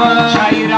Chai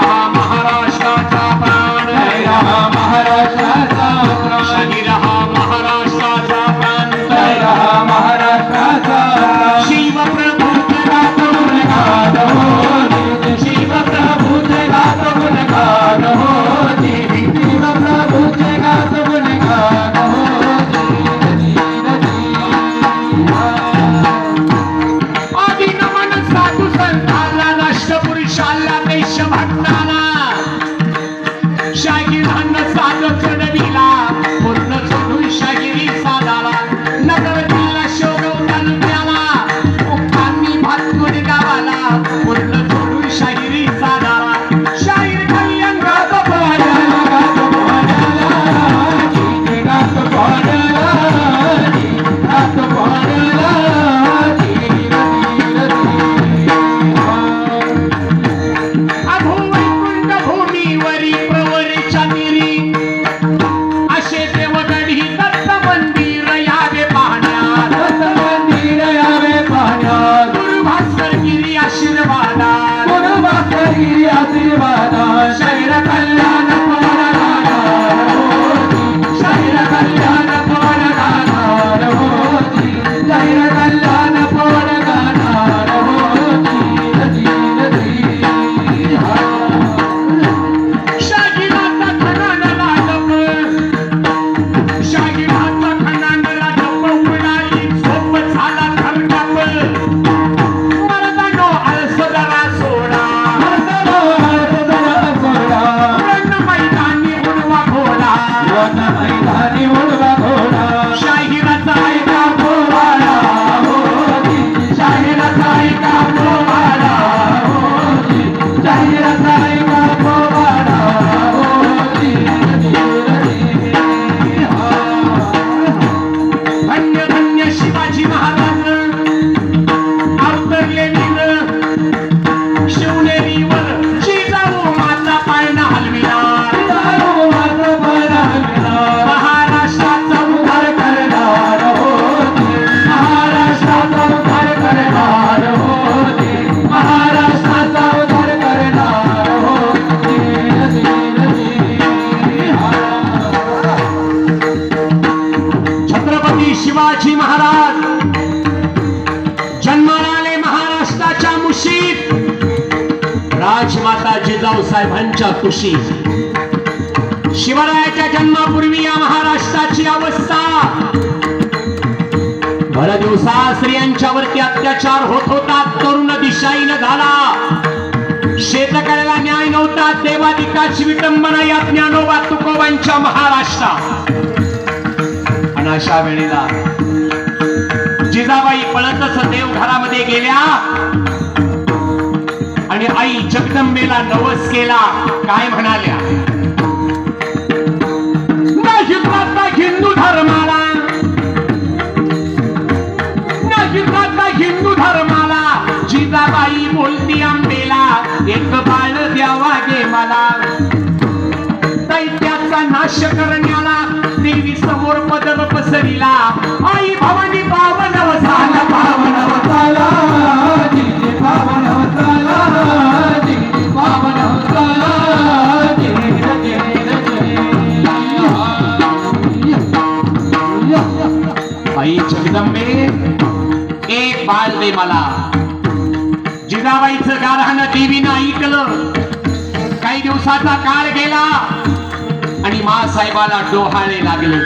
त्यांच्या कुशी शिवरायाच्या जन्मापूर्वी या महाराष्ट्राची अवस्था. भर दिवसा स्त्रियांच्यावरती अत्याचार होत होता तरुण दिशाईन झाला. शेतकऱ्याला न्याय नव्हता देवाधिकाची विटंबना या ज्ञानोबा तुकोबांच्या महाराष्ट्रात. आणि अशा वेळेला जिजाबाई पळतच देवघरामध्ये गेल्या. आणि आई जगदंबेला नवस केला. काय म्हणाल्या? नाही हिंदू धर्माला. नाही हिंदू धर्माला. जिजाबाई बोलती आंबेला. एक बाळ द्यावा गे मला. दैत्याचा नाश करण्याला. देवी समोर पदर पसरिला. आई भवानी पावन झाला आई जगदंबे एक बाळ दे मला. जिजाबाईचं गारहाणं देवीनं ऐकलं. काही दिवसाचा काळ गेला आणि मासाहेबाला डोहाळे लागले.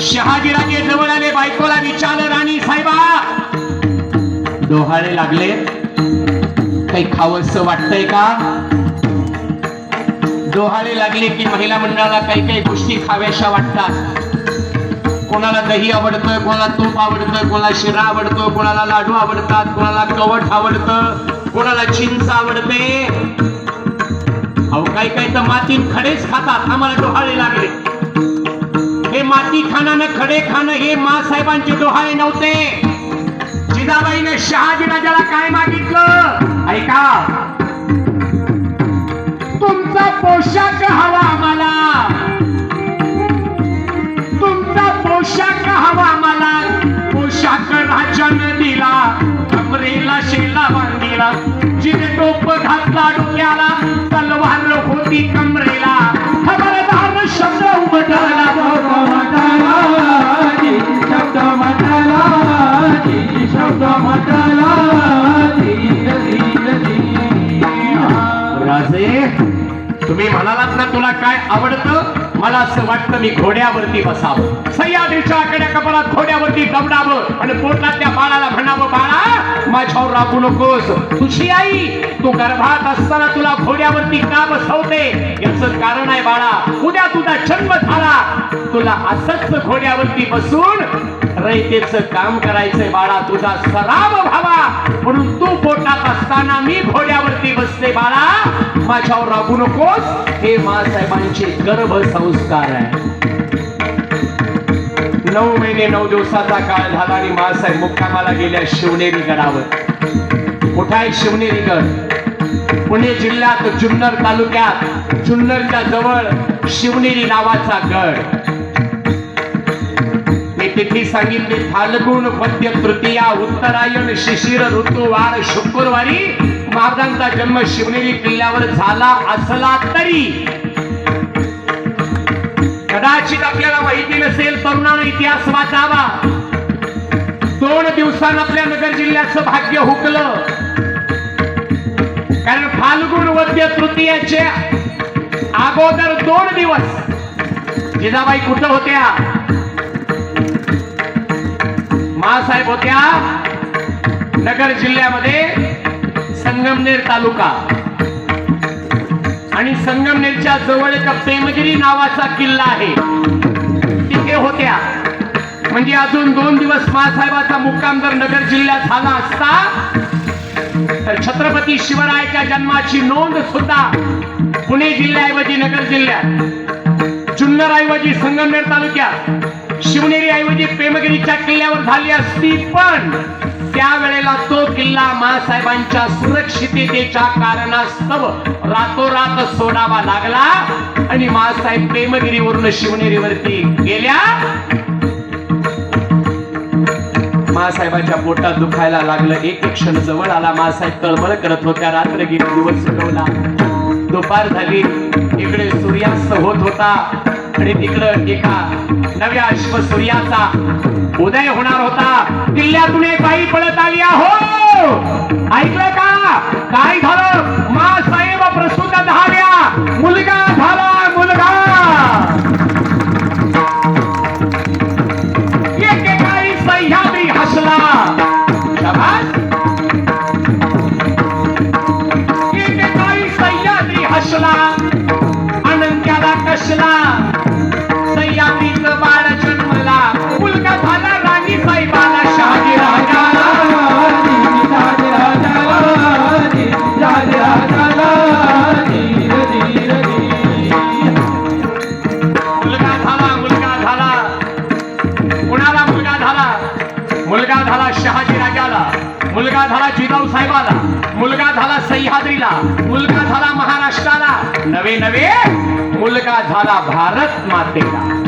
शहाजीराजे जवळ आले बायकोला विचारलं राणी साहेबा डोहाळे लागले? काही खावस वाटतंय का? डोहाळे लागले की महिला मंडळाला काही काही गोष्टी खाव्याशा वाटतात. कोणाला दही आवडतं कोणाला तूप आवडतं कोणाला शिरा आवडतो कोणाला लाडू आवडतात कोणाला कवट आवडतं कोणाला चिंच आवडते. अहो काही काही तर मातीत खडेच खातात आम्हाला डोहाळे लागले. हे माती खाणं खडे खाणं हे मासाहेबांचे डोहाळे नव्हते. जिजाबाईने शहाजी राजाला काय मागितलं? ऐका. तुमचा पोशाख हवा आम्हाला. पोशाख हवा मला. पोशाख राजन दिला कमरेला शेला बांधिला. घातला डोक्याला तलवार होती कमरेला. खबरदार शब्द उमटला. शब्द म्हटला शब्द म्हटला धीर धीर राजे तुम्ही म्हणालात ना तुला काय आवडतं? मला असं वाटतं मी घोड्यावरती बसावं. सह्याद्रीच्या आकड्या कपाळात घोड्यावरती दमडावं आणि पोटातल्या बाळाला म्हणावं बाळा माझ्यावर राबू नकोस. तुझी आई तू गर्भात असताना तुला घोड्यावरती का बसवते? याचं कारण आहे बाळा उद्या तुझा जन्म झाला. तुला असंच घोड्यावरती बसून रयतेच काम करायचंय बाळा. तुझा सराव व्हावा. माझ्यावर राबू नकोस. हे मासाहेबांचे गर्भ संस्कार आहे. नऊ महिने नऊ दिवसाचा काळ झाला आणि मासाहेब मुक्कामाला गेल्या शिवनेरी गडावर. कुठं आहे शिवनेरी गड? पुणे जिल्ह्यात जुन्नर तालुक्यात जुन्नरच्या जवळ शिवनेरी नावाचा गड. मी तिथे सांगितले फाल्गुन पद्य तृतीया उत्तरायण शिशिर ऋतुवार शुक्रवारी महाराजांचा जन्म शिवनेरी किल्ल्यावर झाला असला तरी. कदाचित आपल्याला माहिती नसेल तरुणानं इतिहास वाचावा. दोन दिवसान आपल्या नगर जिल्ह्याचं भाग्य हुकलं. कारण फाल्गुन वद्य तृतीयाचे अगोदर दोन दिवस जिजाबाई कुठं होत्या? मासाहेब होत्या नगर जिल्ह्यामध्ये. संगमनेर तालुका. आणि संगमनेरच्या जवळ एक प्रेमगिरी नावाचा किल्ला आहे. तिथे होत्या. म्हणजे अजून दोन दिवस मासाहेबाचा मुक्काम जर नगर जिल्ह्यात झाला असता तर छत्रपती शिवरायाच्या जन्माची नोंद सुद्धा पुणे जिल्ह्याऐवजी नगर जिल्ह्यात. जुन्नर ऐवजी संगमनेर तालुक्यात. शिवनेरी ऐवजी प्रेमगिरीच्या किल्ल्यावर झाली असती पण त्यावेळेला तो किल्ला मासाहेबांच्या सुरक्षिततेच्या कारणास्तव रातोरात सोडावा लागला आणि मासाहेब प्रेमगिरीवरून शिवनेरीवरती गेल्या. मासाहेबांच्या पोटात दुखायला लागलं. एक एक क्षण जवळ आला. मासाहेब तळमळ करत होत्या. रात्र गेली दिवस सुटवला. दुपार झाली. इकडे सूर्यास्त होत होता आणि तिकडं एका नव्या अश्व सूर्याचा उदय होणार होता. किल्ल्यातून एक बाई पळत आली आहो! ऐकलं का? काय झालं? मा साहेब प्रसूत झाल्या. मुलगा झाला. मुलगा झाला महाराष्ट्राला. नवे नवे मुलगा झाला भारत मातेला.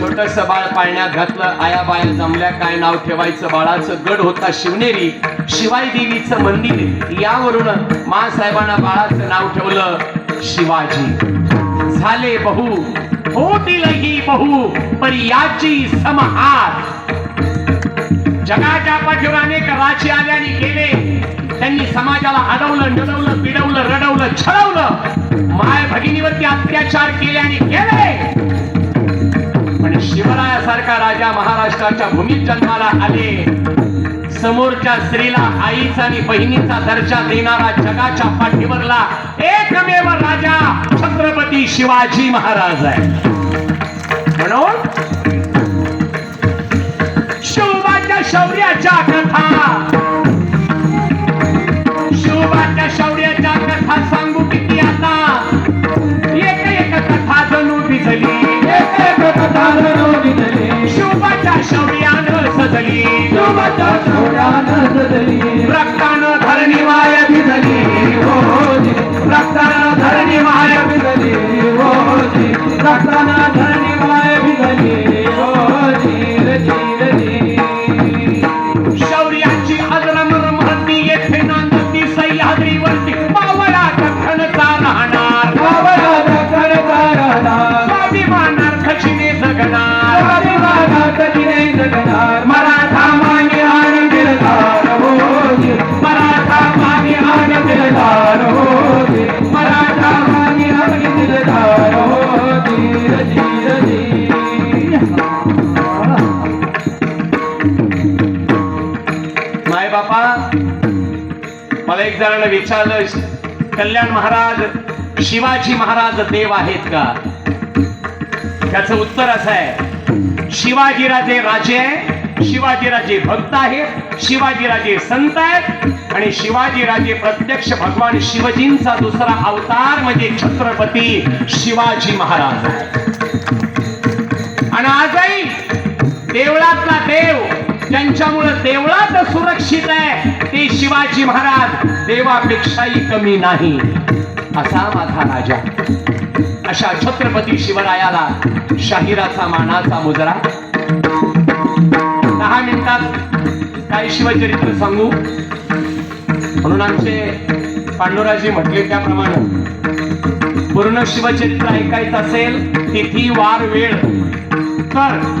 छोटस बाळ पाळण्यात घातलं आया बाया जमल्या काय नाव ठेवायचं बाळाचं? गड होता शिवनेरी. शिवाई देवीचं मंदिर. यावरून मासाहेबांना बाळाचं नाव ठेवलं शिवाजी. झाले बहु. होतीलही बहु पण याची समहार. जगाच्या पाठीवर अनेक राजे आले आणि गेले. त्यांनी समाजाला अडवलं नडवलं पिडवलं रडवलं छळवलं. माय भगिनीवरती अत्याचार केले आणि केले पण शिवरायासारखा राजा महाराष्ट्राच्या भूमीत जन्माला आले. समोरच्या स्त्रीला आईचा आणि बहिणीचा दर्जा देणारा जगाच्या पाठीवरला एकमेव राजा छत्रपती शिवाजी महाराज आहे. म्हणून शिवबाच्या शौर्याच्या कथा शिवबाच्या शौर्याच्या कथा सांगू किती आता? एक एक कथा जणू भिजली. एक एक कथा जणू भिजली. जणांना विचारलं कल्याण महाराज शिवाजी महाराज देव आहेत का? त्याचं उत्तर असं आहे शिवाजीराजे राजे शिवाजीराजे भक्त आहेत शिवाजीराजे संत आहेत आणि शिवाजीराजे प्रत्यक्ष भगवान शिवजींचा दुसरा अवतार म्हणजे छत्रपती शिवाजी महाराज. आणि आजही देवळातला देव ज्यांच्यामुळे देवळात सुरक्षित आहे ते शिवाजी महाराज देवापेक्षाही कमी नाही. असा माझा राजा. अशा छत्रपती शिवरायाला शाहिराचा मानाचा मुजरा. दहा मिनिटात काय शिवचरित्र सांगू. म्हणून आमचे पांडुराजी म्हटले त्याप्रमाणे. पूर्ण शिवचरित्र ऐकायचं असेल तिथी वार वेळ. तर